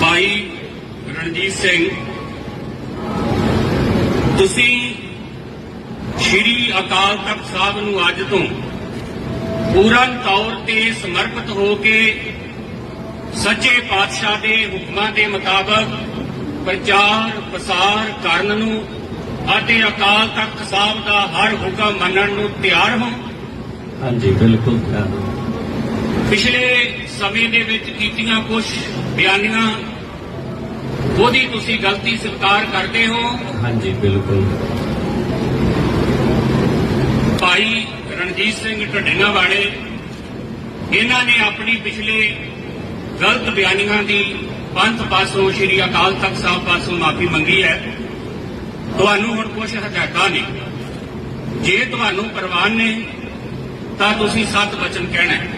ਭਾਈ ਰਣਜੀਤ ਸਿੰਘ ਤੁਸੀਂ ਸ਼੍ਰੀ ਅਕਾਲ ਤਖਤ ਸਾਹਿਬ ਨੂੰ ਅੱਜ ਤੋਂ ਪੂਰਨ ਤੌਰ ਤੇ ਸਮਰਪਿਤ ਹੋ ਕੇ ਸੱਚੇ ਪਾਤਸ਼ਾਹ ਦੇ ਹੁਕਮਾਂ ਦੇ ਮੁਤਾਬਕ ਪ੍ਰਚਾਰ ਪ੍ਰਸਾਰ ਕਰਨ ਨੂੰ ਅਤੇ ਅਕਾਲ ਤਖਤ ਸਾਹਿਬ ਦਾ ਹਰ ਹੁਕਮ ਮੰਨਣ ਨੂੰ ਤਿਆਰ ਹੋ। ਹਾਂਜੀ ਬਿਲਕੁਲ ਧਿਆਨ ਪਿਛਲੇ ਸਮੇਂ ਦੇ ਵਿੱਚ ਕੀਤੀਆਂ ਕੁਝ ਬਿਆਨੀਆਂ ਉਹਦੀ ਤੁਸੀਂ ਗਲਤੀ ਸਵੀਕਾਰ ਕਰਦੇ ਹੋ। ਹਾਂਜੀ ਬਿਲਕੁਲ। ਭਾਈ ਰਣਜੀਤ ਸਿੰਘ ਢੱਡੀਆਂ ਵਾਲੇ ਇਹਨਾਂ ਨੇ ਆਪਣੀ ਪਿਛਲੇ ਗਲਤ ਬਿਆਨੀਆਂ ਦੀ ਪੰਥ ਪਾਸੋਂ ਸ਼੍ਰੀ ਅਕਾਲ ਤਖਤ ਸਾਹਿਬ ਪਾਸੋਂ ਮਾਫੀ ਮੰਗੀ ਹੈ। ਤੁਹਾਨੂੰ ਹੁਣ ਕੁਝ ਹਦਾਇਤਾਂ ਨੇ। ਜੇ ਤੁਹਾਨੂੰ ਪ੍ਰਵਾਨ ਨੇ ਤਾਂ ਤੁਸੀਂ ਸੱਤ ਵਚਨ ਕਹਿਣਾ ਹੈ।